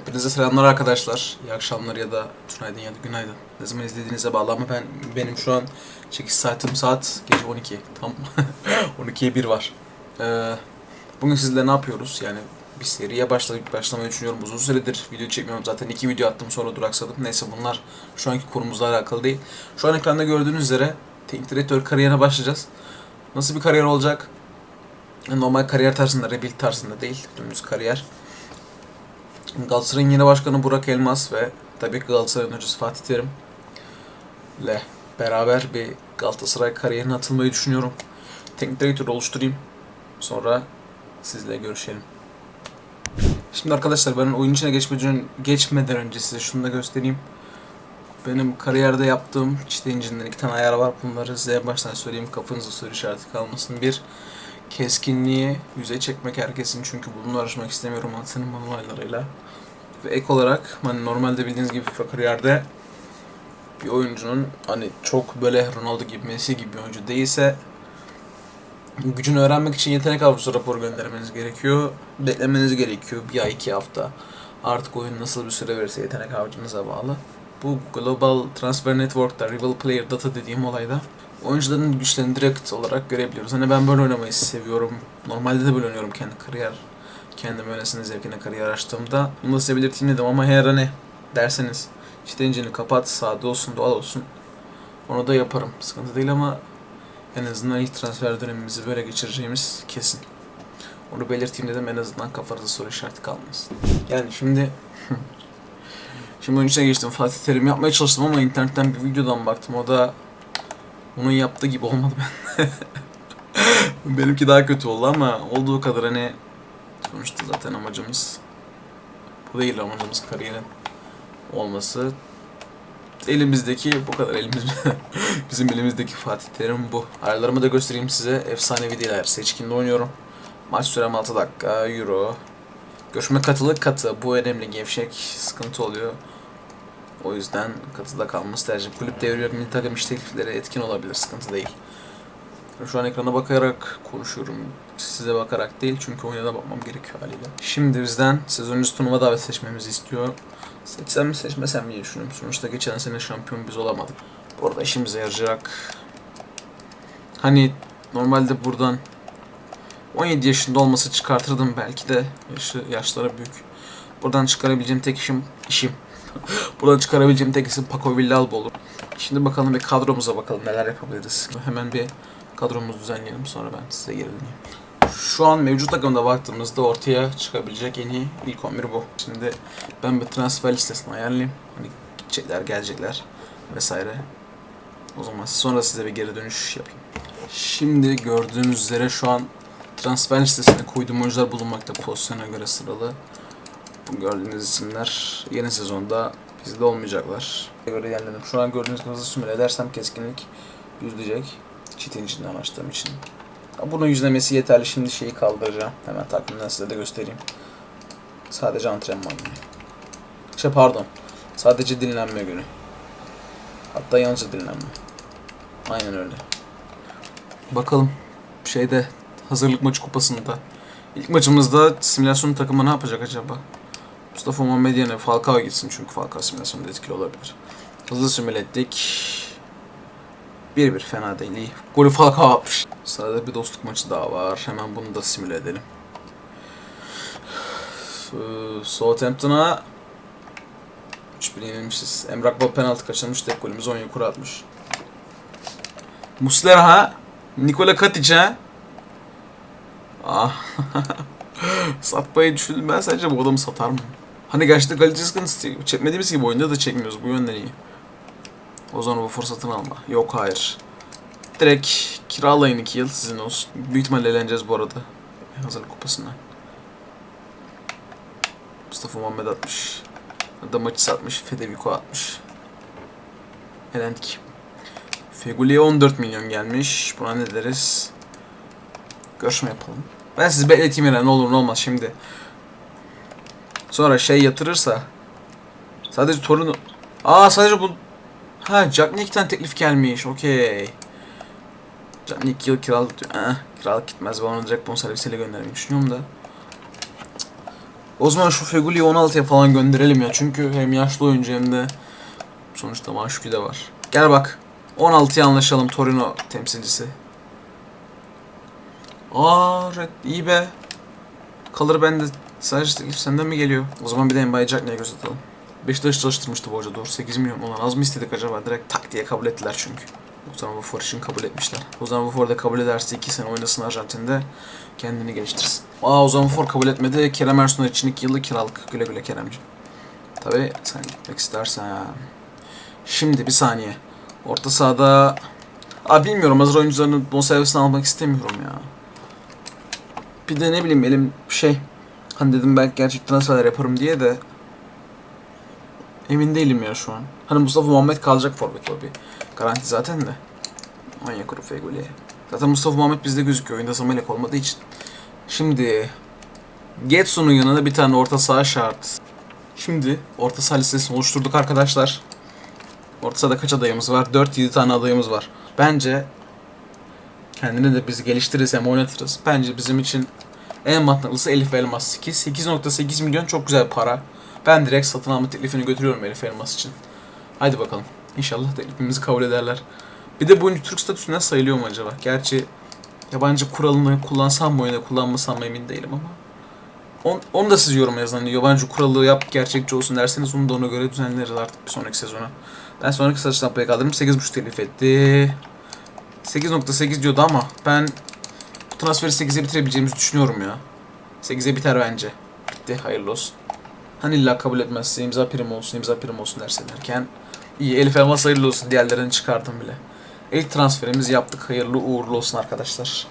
Hepinize selamlar arkadaşlar. İyi akşamlar ya da günaydın ya da günaydın. Ne zaman izlediğinize bağlı ama ben benim şu an çekiş saatim saat gece 12. Tam 12'ye 1 var. Ee, bugün sizle ne yapıyoruz? Yani bir seriye başlayıp başlamayı düşünüyorum. Uzun süredir video çekmiyorum. Zaten iki video attım sonra duraksadım. Neyse bunlar şu anki konumuzla alakalı değil. Şu an ekranda gördüğünüz üzere teknik direktör kariyerine başlayacağız. Nasıl bir kariyer olacak? Normal kariyer tarzında, rebuild tarzında değil. Dümdüz kariyer. Galatasaray'ın yeni başkanı Burak Elmas ve tabii ki Galatasaray'ın hocası Fatih Terim ile beraber bir Galatasaray kariyerine atılmayı düşünüyorum. Teknik direktör oluşturayım. Sonra sizle görüşelim. Şimdi arkadaşlar ben oyun içine geçmeden, geçmeden önce size şunu da göstereyim. Benim kariyerde yaptığım çite incinden iki tane ayar var. Bunları size baştan söyleyeyim. Kafanızda soru işareti kalmasın. Bir, keskinliği yüze çekmek herkesin çünkü bununla uğraşmak istemiyorum antrenman olaylarıyla. Ve ek olarak hani normalde bildiğiniz gibi FIFA kariyerde bir oyuncunun hani çok böyle Ronaldo gibi Messi gibi bir oyuncu değilse gücünü öğrenmek için yetenek avcısı raporu göndermeniz gerekiyor. Beklemeniz gerekiyor bir ay iki hafta. Artık oyun nasıl bir süre verirse yetenek avcınıza bağlı. Bu Global Transfer Network'ta Rival Player Data dediğim olayda oyuncuların güçlerini direkt olarak görebiliyoruz. Hani ben böyle oynamayı seviyorum. Normalde de böyle oynuyorum kendi kariyer. Kendim öylesine zevkine kariyer açtığımda. Bunu da size belirteyim dedim ama eğer hani derseniz işte incini kapat, sade olsun, doğal olsun. Onu da yaparım. Sıkıntı değil ama en azından ilk transfer dönemimizi böyle geçireceğimiz kesin. Onu belirteyim dedim en azından kafanızda soru işareti kalmasın. Yani şimdi Şimdi içine geçtim. Fatih Terim yapmaya çalıştım ama internetten bir videodan baktım. O da onun yaptığı gibi olmadı ben. Benimki daha kötü oldu ama olduğu kadar hani sonuçta zaten amacımız bu değil amacımız kariyerin olması. Elimizdeki bu kadar elimiz bizim elimizdeki Fatih Terim bu. Ayarlarımı da göstereyim size. Efsanevi değil ayar. Seçkinde oynuyorum. Maç sürem 6 dakika. Euro. Görüşme katılık katı. Bu önemli. Gevşek sıkıntı oluyor. O yüzden katıda kalması tercih. Kulüp devri milli takım iş teklifleri etkin olabilir. Sıkıntı değil. Şu an ekrana bakarak konuşuyorum. Size bakarak değil çünkü oyuna da bakmam gerekiyor haliyle. Şimdi bizden sezon öncesi turnuva davet seçmemizi istiyor. Seçsem mi seçmesem mi diye düşünüyorum. Sonuçta geçen sene şampiyon biz olamadık. Bu arada işimize yarayacak. Hani normalde buradan 17 yaşında olması çıkartırdım belki de. Yaşı, yaşları büyük. Buradan çıkarabileceğim tek işim, işim. Buradan çıkarabileceğim tek isim Paco Villalba olur. Şimdi bakalım bir kadromuza bakalım neler yapabiliriz. Hemen bir kadromuzu düzenleyelim sonra ben size geri döneyim. Şu an mevcut takımda baktığımızda ortaya çıkabilecek en iyi ilk 11 bu. Şimdi ben bir transfer listesini ayarlayayım. Hani gidecekler, gelecekler vesaire. O zaman sonra size bir geri dönüş yapayım. Şimdi gördüğünüz üzere şu an transfer listesine koyduğum oyuncular bulunmakta pozisyona göre sıralı. Gördüğünüz isimler yeni sezonda bizde olmayacaklar. Göre yerledim. Şu an gördüğünüz hızlı simüle edersem keskinlik yüzleyecek. Çitin içinden açtığım için. Bunun yüzlemesi yeterli. Şimdi şeyi kaldıracağım. Hemen takvimden size de göstereyim. Sadece antrenman günü. Şey pardon. Sadece dinlenme günü. Hatta yalnızca dinlenme. Aynen öyle. Bakalım şeyde hazırlık maçı kupasında. İlk maçımızda simülasyon takımı ne yapacak acaba? Mustafa Muhammed yerine Falcao gitsin çünkü Falcao simülasyonda etkili olabilir. Hızlı simüle ettik. 1-1 fena değil iyi. Golü Falcao atmış. Sırada bir dostluk maçı daha var. Hemen bunu da simüle edelim. Southampton'a 3-1 yenilmişiz. Emrak Bol penaltı kaçırmış. Tek golümüz Onyekuru atmış. Muslera? Nikola Katic ha? Ah. Satmayı düşündüm. Ben sadece bu adamı satar mı? Hani gerçekten kaleci sıkıntısı. Çekmediğimiz gibi oyunda da çekmiyoruz. Bu yönden iyi. O zaman bu fırsatını alma. Yok hayır. Direkt kiralayın 2 yıl sizin olsun. Büyük ihtimalle eğleneceğiz bu arada. Hazırlık kupasından. Mustafa Muhammed atmış. Da maçı satmış. Federico atmış. Elendik. Feguli'ye 14 milyon gelmiş. Buna ne deriz? Görüşme yapalım. Ben sizi bekleteyim yine ne olur ne olmaz şimdi. Sonra şey yatırırsa sadece torunu Aa sadece bu Ha Jack Nick'ten teklif gelmiş. Okey. Jack Nick yıl kiralık diyor. Eh, kiralık gitmez. Ben onu direkt bonservisiyle göndermeyi düşünüyorum da. O zaman şu Feguli'yi 16'ya falan gönderelim ya. Çünkü hem yaşlı oyuncu hem de sonuçta Maşuki de var. Gel bak. 16'ya anlaşalım Torino temsilcisi. Aa iyi be. Kalır bende sadece teklif senden mi geliyor? O zaman bir de Mbaye Jack neye göz atalım. Beşiktaş çalıştırmıştı bu hoca doğru. 8 milyon olan az mı istedik acaba? Direkt tak diye kabul ettiler çünkü. O zaman bu for için kabul etmişler. O zaman bu for da kabul ederse 2 sene oynasın Arjantin'de kendini geliştirsin. Aa o zaman bu for kabul etmedi. Kerem Ersun için 2 yıllık kiralık. Güle güle Keremciğim. Tabii sen gitmek istersen. Şimdi bir saniye. Orta sahada... Aa bilmiyorum hazır oyuncularını bonservisini almak istemiyorum ya. Bir de ne bileyim elim şey... Hani dedim belki gerçek transferler yaparım diye de... Emin değilim ya şu an. Hani Mustafa Muhammed kalacak forvet o. Garanti zaten de. Manyak Rufe Goli'ye. Zaten Mustafa Muhammed bizde gözüküyor. Oyunda Samelek olmadığı için. Şimdi... Getson'un yanına bir tane orta saha şart. Şimdi orta saha listesini oluşturduk arkadaşlar. Orta sahada kaç adayımız var? 4-7 tane adayımız var. Bence kendini de biz geliştiririz hem oynatırız. Bence bizim için en mantıklısı Elif Elmas 8. 8.8 milyon çok güzel para. Ben direkt satın alma teklifini götürüyorum Elif Elmas için. Haydi bakalım. İnşallah teklifimizi kabul ederler. Bir de bu oyuncu Türk statüsünden sayılıyor mu acaba? Gerçi yabancı kuralını kullansam mı oyunda kullanmasam mı emin değilim ama. On, onu da siz yorum yazın. Hani yabancı kuralı yap gerçekçi olsun derseniz onu da ona göre düzenleriz artık bir sonraki sezona. Ben sonraki satış tampaya kaldırdım. 8.5 teklif etti. 8.8 diyordu ama ben transferi 8'e bitirebileceğimizi düşünüyorum ya. 8'e biter bence. Bitti. Hayırlı olsun. Hani illa kabul etmezse imza prim olsun, imza prim olsun derse derken iyi Elif Elmas hayırlı olsun. Diğerlerini çıkardım bile. İlk transferimizi yaptık. Hayırlı uğurlu olsun arkadaşlar.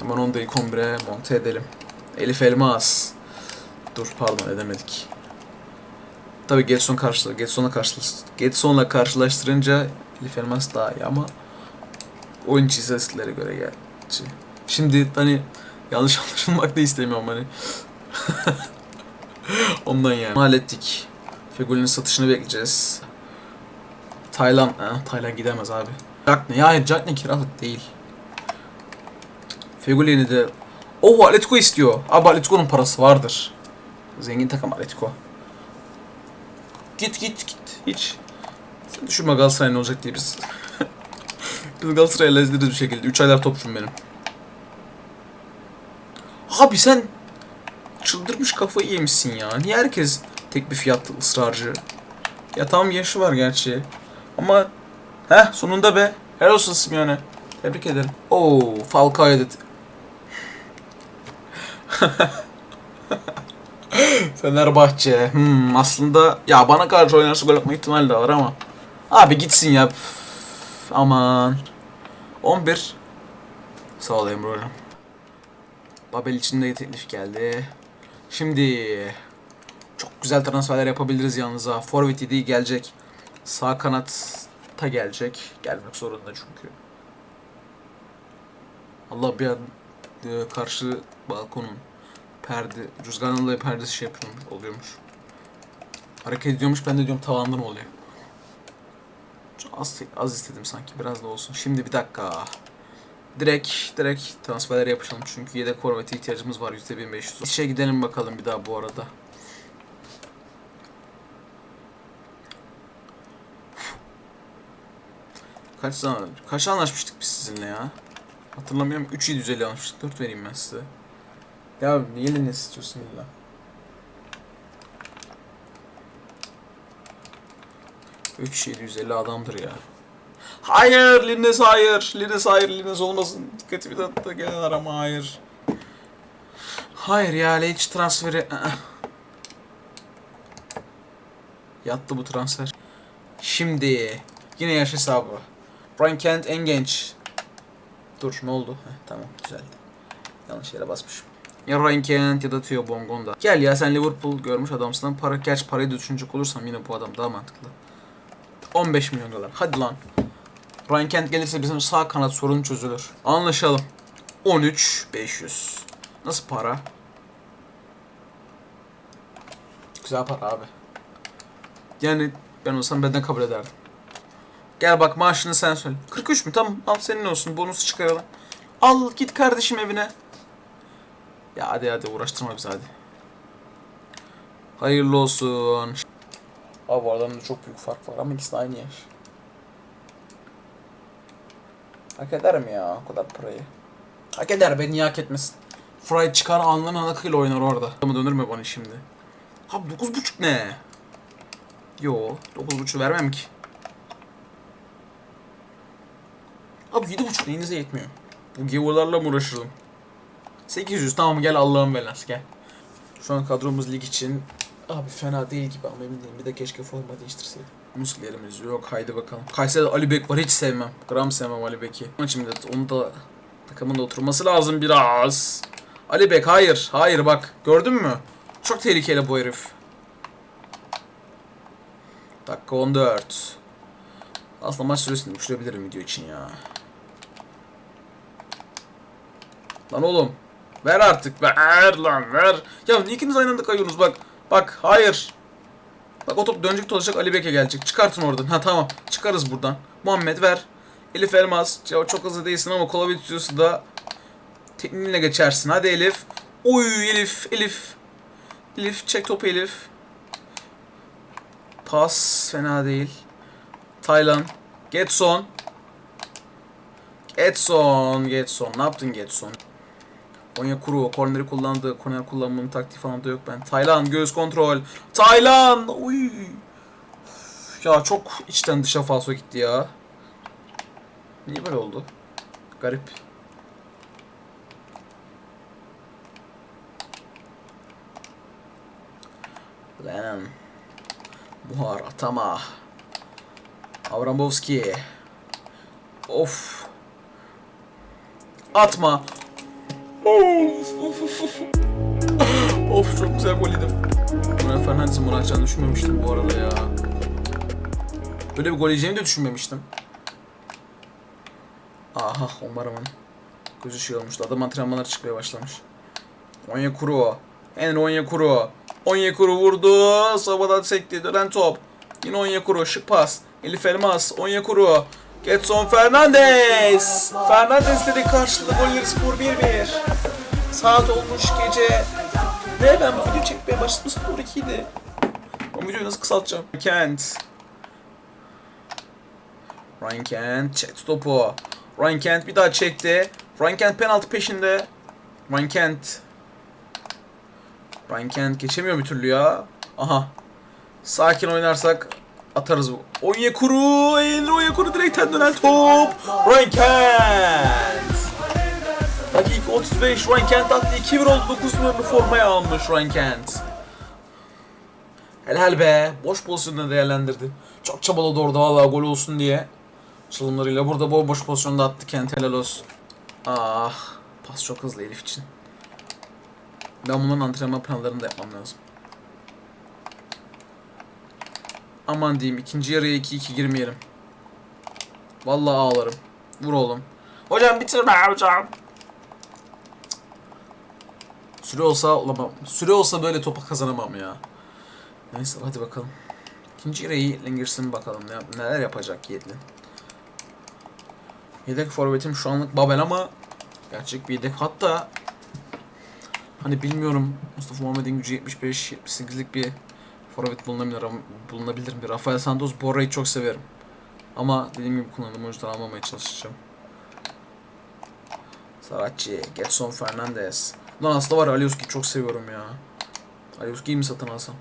Hemen onu da ilk 11'e monte edelim. Elif Elmas. Dur pardon edemedik. Tabii Getson karşı Getson'la karşılaş Getson'la karşılaştırınca Elif Elmas daha iyi ama oyuncu istatistiklere göre gerçi. Şimdi hani yanlış anlaşılmak da istemiyorum hani. Ondan yani. Hallettik. Fegül'ün satışını bekleyeceğiz. Taylan, ha, Taylan gidemez abi. Jack ne? Ya Jack ne kiralık değil. Fegüli'ni de... Oh Atletico istiyor. Abi Atletico'nun parası vardır. Zengin takım Atletico. Git git git. Hiç. Sen düşünme Galatasaray ne olacak diye biz. biz Galatasaray'la ezdiririz bir şekilde. 3 aylar topçum benim. Abi sen çıldırmış kafayı yemişsin ya. Niye herkes tek bir fiyatta ısrarcı? Ya tamam yaşı var gerçi. Ama heh sonunda be. Helal olsun Simeone. Tebrik ederim. Oo Falcao'ya da... Fenerbahçe. Hmm, aslında ya bana karşı oynarsa gol atma ihtimali de var ama. Abi gitsin ya. Aman. 11. Sağ ol Emre. Babel için de teklif geldi. Şimdi çok güzel transferler yapabiliriz yalnız ha. Forvet yediği gelecek. Sağ kanatta gelecek. Gelmek zorunda çünkü. Allah bir an e, karşı balkonun perde, rüzgardan dolayı perdesi şey yapıyorum, oluyormuş. Hareket ediyormuş, ben de diyorum tavanda mı oluyor? Çok az, az istedim sanki, biraz da olsun. Şimdi bir dakika. Direkt, direkt transferler yapışalım çünkü yedek forvete ihtiyacımız var %1500. İşe gidelim bakalım bir daha bu arada. Kaç zaman, kaç anlaşmıştık biz sizinle ya? Hatırlamıyorum. 3750 anlaşmıştık. 4 vereyim ben size. Ya niye ne istiyorsun illa? Üç yedi yüz elli adamdır ya. Hayır Lines hayır. Lines hayır Lines olmasın. Dikkatimi dağıttı gel ama hayır. Hayır ya Leitch transferi. ı-ı. Yattı bu transfer. Şimdi yine yaş hesabı. Brian Kent en genç. Dur ne oldu? Heh, tamam düzeldi. Yanlış yere basmışım. Ya Ryan Kent ya da Theo Bongonda. Gel ya sen Liverpool görmüş adamsın. Para, gerçi parayı düşünecek olursam yine bu adam daha mantıklı. 15 milyon dolar. Hadi lan. Ryan Kent gelirse bizim sağ kanat sorun çözülür. Anlaşalım. 13 500. Nasıl para? Güzel para abi. Yani ben olsam benden kabul ederdim. Gel bak maaşını sen söyle. 43 mü? Tamam al senin olsun. Bonusu çıkaralım. Al git kardeşim evine. Ya hadi hadi uğraştırma bizi hadi. Hayırlı olsun. Abi bu aralarında çok büyük fark var ama ikisi aynı yaş. Hak eder mi ya o kadar parayı? Hak eder be niye hak etmesin? Fry çıkar alnının akıyla oynar orada. Ama dönür mü bana şimdi? Abi 9.5 ne? Yo 9.5 vermem ki. Abi 7.5 neyinize yetmiyor? Bu gavurlarla mı uğraşırdım? 800 tamam gel Allah'ın belası gel. Şu an kadromuz lig için abi fena değil gibi ama emin değilim. Bir de keşke forma değiştirseydim. Musklerimiz yok haydi bakalım. Kayseri'de Ali Bek var hiç sevmem. Gram sevmem Ali Bek'i. Ama Şimdi onu da takımında oturması lazım biraz. Ali Bek hayır hayır bak gördün mü? Çok tehlikeli bu herif. Dakika 14. Aslında maç süresini düşürebilirim video için ya. Lan oğlum. Ver artık. Ver lan ver. Ya ikiniz aynı anda kayıyorsunuz bak. Bak hayır. Bak o top dönecek dolaşacak Ali Bek'e gelecek. Çıkartın oradan. Ha tamam. Çıkarız buradan. Muhammed ver. Elif Elmas. Ya çok hızlı değilsin ama kola bitiyorsa da tekniğinle geçersin. Hadi Elif. Oy Elif. Elif. Elif çek topu Elif. Pas fena değil. Taylan. Getson. Getson. Getson. Ne yaptın Getson? Konya Kuru. Korneri kullandı. Korner kullanmanın taktiği falan da yok ben. Taylan. Göz kontrol. Taylan. Uy. Ya çok içten dışa falso gitti ya. Niye böyle oldu? Garip. Lennon. Buhar atama. Avramovski. Of. Atma. Of çok güzel gol yedim. Ben Fernandes'in bunu açacağını düşünmemiştim bu arada ya. Böyle bir gol yiyeceğimi de düşünmemiştim. Aha umarım gözü şey olmuştu. Adam antrenmanlara çıkmaya başlamış. Onyekuru. En Onyekuru. Onyekuru vurdu. Savadan sekti. Dönen top. Yine Onyekuru. Şık pas. Elif Elmas. Onyekuru. Getson Fernandez. Fernandez dedi karşılığı golleri skor 1-1. Saat olmuş gece. Ne ben bu video çekmeye başladım skor 2 idi. O videoyu nasıl kısaltacağım? Kent. Ryan Kent çekti topu. Ryan Kent bir daha çekti. Ryan Kent penaltı peşinde. Ryan Kent. Ryan Kent geçemiyor bir türlü ya. Aha. Sakin oynarsak atarız bu. Onyekuru, el Onyekuru direkten dönen top. Ryan Kent. Dakika 35 Ryan Kent attı 2-1 oldu 9 numaralı formaya almış Ryan Kent. Helal be. Boş pozisyonda değerlendirdi. Çok çabaladı orada valla gol olsun diye. Çalımlarıyla burada bomboş pozisyonda attı Kent helal olsun. Ah. Pas çok hızlı Elif için. Ben bunların antrenman planlarını da yapmam lazım. Aman diyeyim ikinci yarıya 2-2 girmeyelim. Vallahi ağlarım. Vur oğlum. Hocam bitirme hocam. Süre olsa olamam. Süre olsa böyle topa kazanamam ya. Neyse hadi bakalım. İkinci yarıyı girsin bakalım ne, neler yapacak Yiğit'le. Yedek forvetim şu anlık Babel ama gerçek bir yedek. Hatta hani bilmiyorum Mustafa Muhammed'in gücü 75 78'lik bir forvet bulunabilir bulunabilir mi? Rafael Santos Borra'yı çok severim. Ama dediğim gibi kullandığım oyuncudan almamaya çalışacağım. Saracchi, Getson Fernandez. Ulan aslında var ya, Alioski'yi çok seviyorum ya. Alioski'yi mi satın alsam?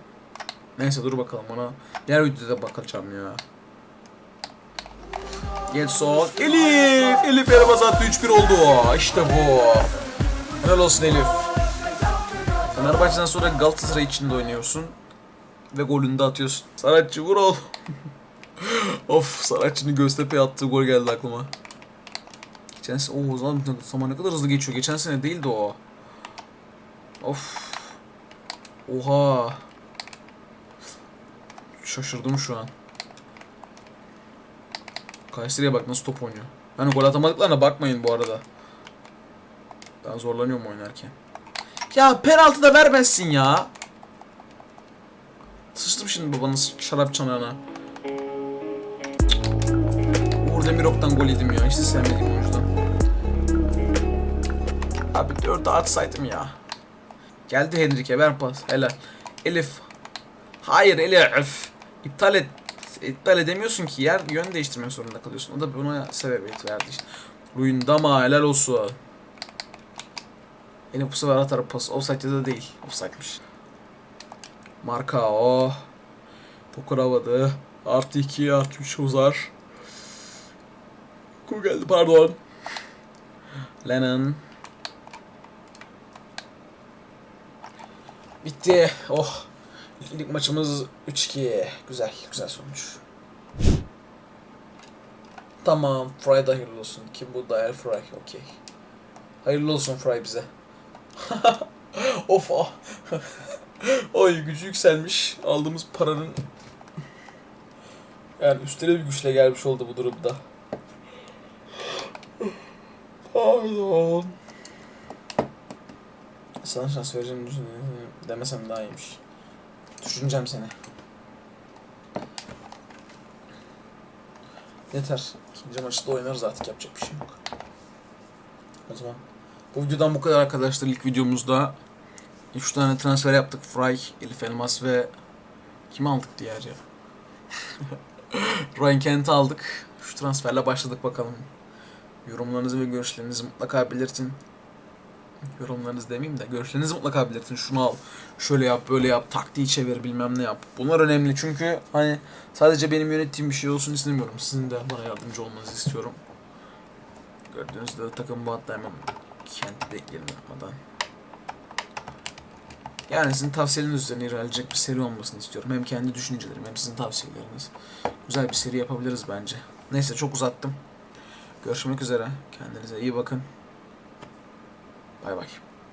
Neyse dur bakalım ona. Diğer videoda bakacağım ya. Getson. Elif! Elif Elmas attı 3-1 oldu. İşte bu. Helal olsun Elif. Fenerbahçe'den sonra Galatasaray içinde oynuyorsun. Ve golünü de atıyorsun. Saratçı vur oğlum. of Saratçı'nın Göztepe'ye attığı gol geldi aklıma. Geçen sene, o zaman, zaman ne kadar hızlı geçiyor. Geçen sene değildi o. Of. Oha. Şaşırdım şu an. Kayseri'ye bak nasıl top oynuyor. Yani gol atamadıklarına bakmayın bu arada. Ben zorlanıyorum oynarken. Ya penaltı da vermezsin ya. Sıçtım şimdi babanın şarap çanağına. Uğur Demirok'tan gol yedim ya. Hiç de sevmediğim oyuncudan. Abi 4'e atsaydım ya. Geldi Henrique ver pas. Helal. Elif. Hayır Elif. İptal et. İptal edemiyorsun ki. Yer yön değiştirmek zorunda kalıyorsun. O da buna sebebiyet verdi işte. Luyendama helal olsun. Elif bu sefer atar pas. Offside da değil. Offside'miş. Marka o. Dokunamadı. Artı 2 artı 3 uzar. Kum geldi pardon. Lennon. Bitti. Oh. İlk maçımız 3-2. Güzel. Güzel sonuç. Tamam. Fry da hayırlı olsun. Kim bu? Dyer Fry. Okey. Hayırlı olsun Fry bize. of ah. Oy gücü yükselmiş. Aldığımız paranın yani üstüne bir güçle gelmiş oldu bu durumda. Pardon. Sana şans vereceğim demesem daha iyiymiş. Düşüneceğim seni. Yeter. İkinci maçta oynarız artık yapacak bir şey yok. O zaman bu videodan bu kadar arkadaşlar. İlk videomuzda 3 tane transfer yaptık. Fry, Elif Elmas ve kim aldık diğer ya? Ryan Kent'i aldık. Şu transferle başladık bakalım. Yorumlarınızı ve görüşlerinizi mutlaka belirtin. Yorumlarınızı demeyeyim de görüşlerinizi mutlaka belirtin. Şunu al, şöyle yap, böyle yap, taktiği çevir, bilmem ne yap. Bunlar önemli çünkü hani sadece benim yönettiğim bir şey olsun istemiyorum. Sizin de bana yardımcı olmanızı istiyorum. Gördüğünüz üzere takım bu hatta hemen Kent'i de ekleyelim yapmadan. Yani sizin tavsiyeleriniz üzerine ilerleyecek bir seri olmasını istiyorum. Hem kendi düşüncelerim hem sizin tavsiyeleriniz. Güzel bir seri yapabiliriz bence. Neyse çok uzattım. Görüşmek üzere. Kendinize iyi bakın. Bay bay.